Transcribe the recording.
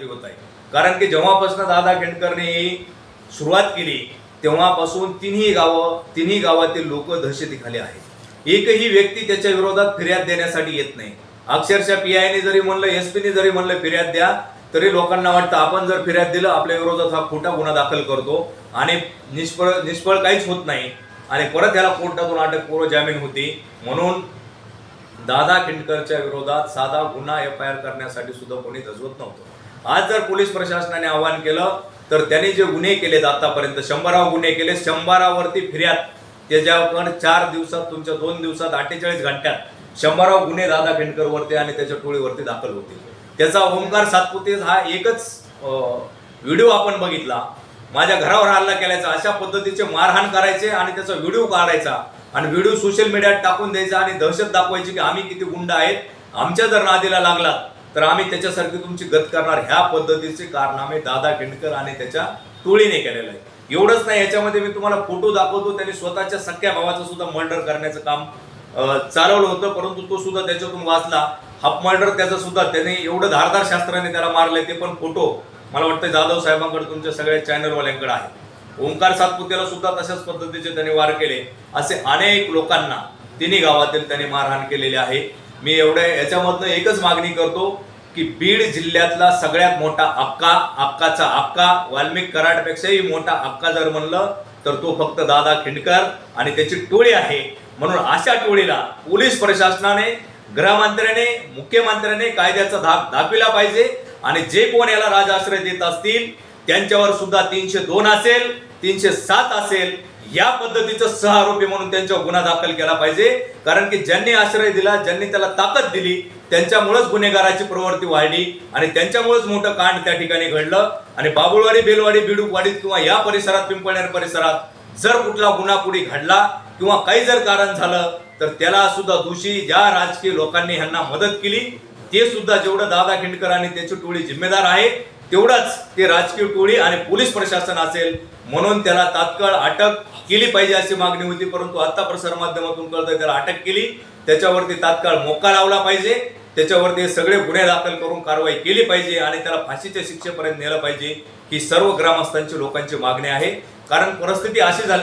तरी होत आहे. कारण की जेव्हापासून दादा खेंडकरने सुरुवात केली तेव्हापासून तिन्ही गावं तिन्ही गावातील लोक दहशतीखाली आहेत. एकही व्यक्ती त्याच्या विरोधात फिर्याद देण्यासाठी येत नाही. अक्षरशः पी आयने जरी म्हणलं एस पीने जरी म्हणलं फिर्याद द्या तरी लोकांना वाटतं आपण जर फिर्याद दिलं आपल्या विरोधात हा खोटा गुन्हा दाखल करतो आणि निष्फळ निष्फळ काहीच होत नाही. आणि परत याला कोर्टातून अटकपूर्व जामीन होती. म्हणून दादा खिंडकरच्या विरोधात साधा गुन्हा एफ आय आर करण्यासाठी सुद्धा कोणी धजवत नव्हतं. आज जर पोलीस प्रशासनाने आवाहन केलं तर त्यांनी जे गुन्हे केलेत आतापर्यंत शंभराव गुन्हे केले शंभरावरती फिर्याद. त्याच्यावर चार दिवसात तुमच्या दोन दिवसात अठ्ठेचाळीस घंट्यात शंभराव गुन्हे दादा खिंडकरवरती आणि त्याच्या टोळीवरती दाखल होतील त्याचा ओंकार सातपुते हा एकच व्हिडिओ आपण बघितला. माझ्या घरावर हल्ला केल्याचा अशा पद्धतीचे मारहाण करायचे आणि त्याचा व्हिडिओ काढायचा. आणि व्हिडिओ सोशल मीडियात टाकून द्यायचा आणि दहशत दाखवायची की आम्ही किती गुंड आहेत. आमच्या जर नादीला लागला तर आम्ही त्याच्यासारखी तुमची गत करणार ह्या पद्धतीचे कारनामे दादा केंडकर आणि त्याच्या टोळीने केलेलं आहे एवढंच नाही याच्यामध्ये मी तुम्हाला फोटो दाखवतो त्याने स्वतःच्या सख्या भावाचं सुद्धा मर्डर करण्याचं काम चालवलं होतं परंतु तो सुद्धा त्याच्यातून वाचला. हाफ मर्डर त्याचा सुद्धा त्याने एवढं धारदार शास्त्राने त्याला मारलंय ते पण फोटो मला वाटतं जाधव साहेबांकडे तुमच्या सगळ्या चॅनलवाल्यांकडे आहे. ओंकार सातपुतेला सुद्धा तशाच पद्धतीचे त्याने वार केले. असे अनेक लोकांना तिन्ही गावातील त्यांनी मारहाण केलेली आहे. मी एवढ्या याच्यामधनं एकच मागणी करतो की बीड जिल्ह्यातला सगळ्यात मोठा अक्का अक्काचा अक्का वाल्मिक कराडपेक्षाही मोठा अक्का जर म्हणलं तर तो फक्त दादा खिंडकर आणि त्याची टोळी आहे. म्हणून अशा टोळीला पोलीस प्रशासनाने गृहमंत्र्याने मुख्यमंत्र्याने कायद्याचा धाक दाखविला पाहिजे आणि जे कोण याला राजाश्रय देत असतील त्यांच्यावर सुद्धा तीनशे दोन असेल तीनशे सात असेल या पद्धतीचं सहआरोपी म्हणून त्यांच्यावर गुन्हा दाखल केला पाहिजे. कारण की ज्यांनी आश्रय दिला ज्यांनी त्याला ताकद दिली त्यांच्यामुळेच गुन्हेगाराची प्रवृत्ती वाढली आणि त्यांच्यामुळेच मोठं कांड त्या ठिकाणी घडलं. आणि बाबुळवाडी बेलवाडी बिडूकवाडीत किंवा या परिसरात पिंपळनेर परिसरात जर कुठला गुन्हा पुढे घडला किंवा काही जर कारण झालं तर त्याला सुद्धा दोषी ज्या राजकीय लोकांनी ह्यांना मदत केली. ते सुद्धा जेवढं दादा खिंडकर आणि त्याची टोळी जिम्मेदार आहे तेवढंच ते राजकीय टोळी आणि पोलीस प्रशासन असेल म्हणून त्याला तात्काळ अटक केली पाहिजे अशी मागणी होती परंतु आत्ता प्रसारमाध्यमातून कळतं त्याला अटक केली. त्याच्यावरती तात्काळ मोका लावला पाहिजे. त्याच्यावरती सगळे गुन्हे दाखल करून कारवाई केली पाहिजे आणि त्याला फाशीच्या शिक्षेपर्यंत नेलं पाहिजे. ही सर्व ग्रामस्थांची लोकांची मागणी आहे. कारण परिस्थिती अशी झाली